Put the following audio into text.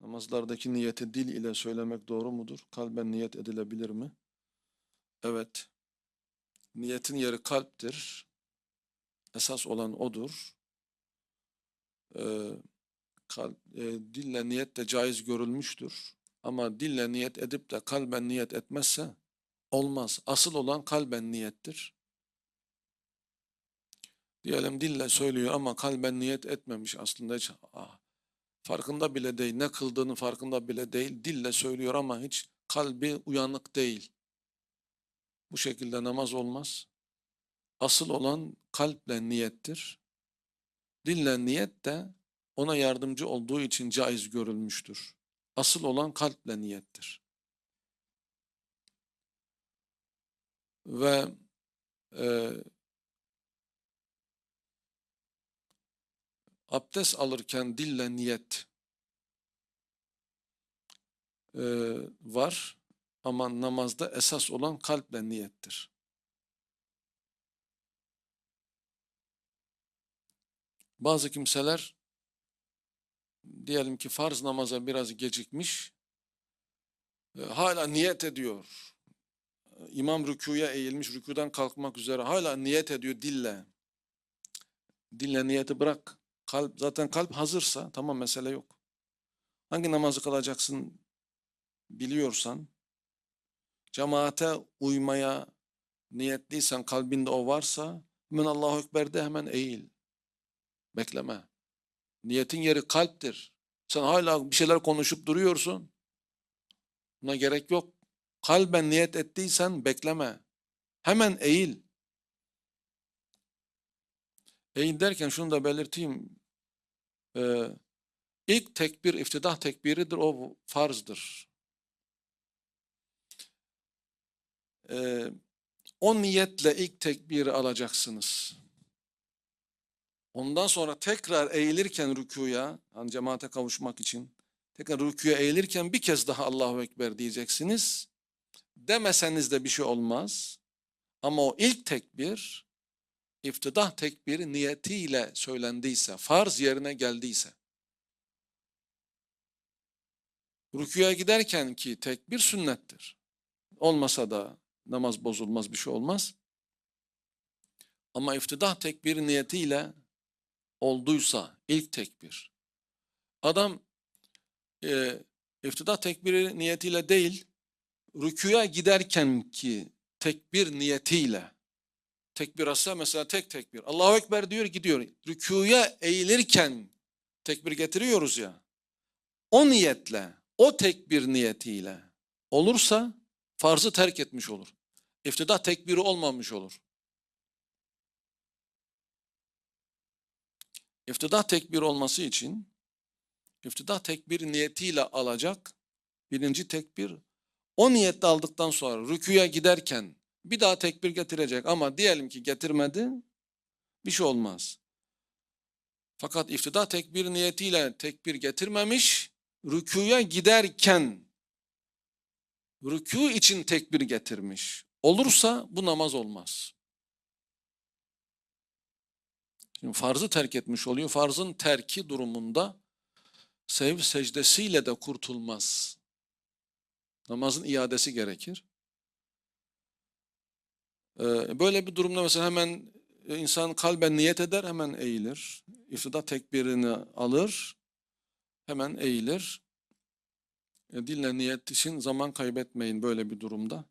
Namazlardaki niyeti dil ile söylemek doğru mudur? Kalben niyet edilebilir mi? Evet. Niyetin yeri kalptir. Esas olan odur. Ee, kalp, e, dille niyet de caiz görülmüştür. Ama dille niyet edip de kalben niyet etmezse olmaz. Asıl olan kalben niyettir. Diyelim dille söylüyor ama kalben niyet etmemiş aslında hiç ah, farkında bile değil. Ne kıldığının farkında bile değil. Dille söylüyor ama hiç kalbi uyanık değil. Bu şekilde namaz olmaz. Asıl olan kalple niyettir. Dille niyet de ona yardımcı olduğu için caiz görülmüştür. Asıl olan kalple niyettir. Ve e, abdest alırken dille niyet e, var ama namazda esas olan kalple niyettir. Bazı kimseler diyelim ki farz namaza biraz gecikmiş, e, hala niyet ediyor. İmam rükuya eğilmiş, rükudan kalkmak üzere hala niyet ediyor dille. Dille niyeti bırak. Kalp, zaten kalp hazırsa tamam mesele yok. Hangi namazı kılacaksın biliyorsan, cemaate uymaya niyetliysen, kalbinde o varsa, hemen Allahu Ekber de hemen eğil. Bekleme. Niyetin yeri kalptir. Sen hala bir şeyler konuşup duruyorsun. Buna gerek yok. Kalben niyet ettiysen bekleme. Hemen eğil. Eğil derken şunu da belirteyim. Ee, ilk tekbir iftidah tekbiridir. O farzdır. Ee, o niyetle ilk tekbiri alacaksınız. Ondan sonra tekrar eğilirken rükuya, hani cemaate kavuşmak için, tekrar rükuya eğilirken bir kez daha Allahu Ekber diyeceksiniz. Demeseniz de bir şey olmaz. Ama o ilk tekbir, iftidah tekbiri niyetiyle söylendiyse, farz yerine geldiyse, rükuya giderken ki tekbir sünnettir. Olmasa da namaz bozulmaz, bir şey olmaz. Ama iftidah tekbiri niyetiyle olduysa ilk tekbir. Adam e, iftidah tekbiri niyetiyle değil, rükuya giderken ki tekbir niyetiyle, tekbir asa mesela tek tekbir. Allahu Ekber diyor gidiyor. Rükuya eğilirken tekbir getiriyoruz ya. O niyetle, o tekbir niyetiyle olursa farzı terk etmiş olur. İftidah tekbiri olmamış olur. İftidah tekbir olması için iftidah tekbir niyetiyle alacak birinci tekbir. O niyetle aldıktan sonra rüküye giderken bir daha tekbir getirecek ama diyelim ki getirmedi bir şey olmaz. Fakat iftidah tekbir niyetiyle tekbir getirmemiş rüküye giderken rükû için tekbir getirmiş. Olursa bu namaz olmaz. Şimdi farzı terk etmiş oluyor. Farzın terki durumunda sev secdesiyle de kurtulmaz. Namazın iadesi gerekir. Ee, böyle bir durumda mesela hemen insan kalben niyet eder, hemen eğilir. İftida tekbirini alır, hemen eğilir. E, dille niyet için zaman kaybetmeyin böyle bir durumda.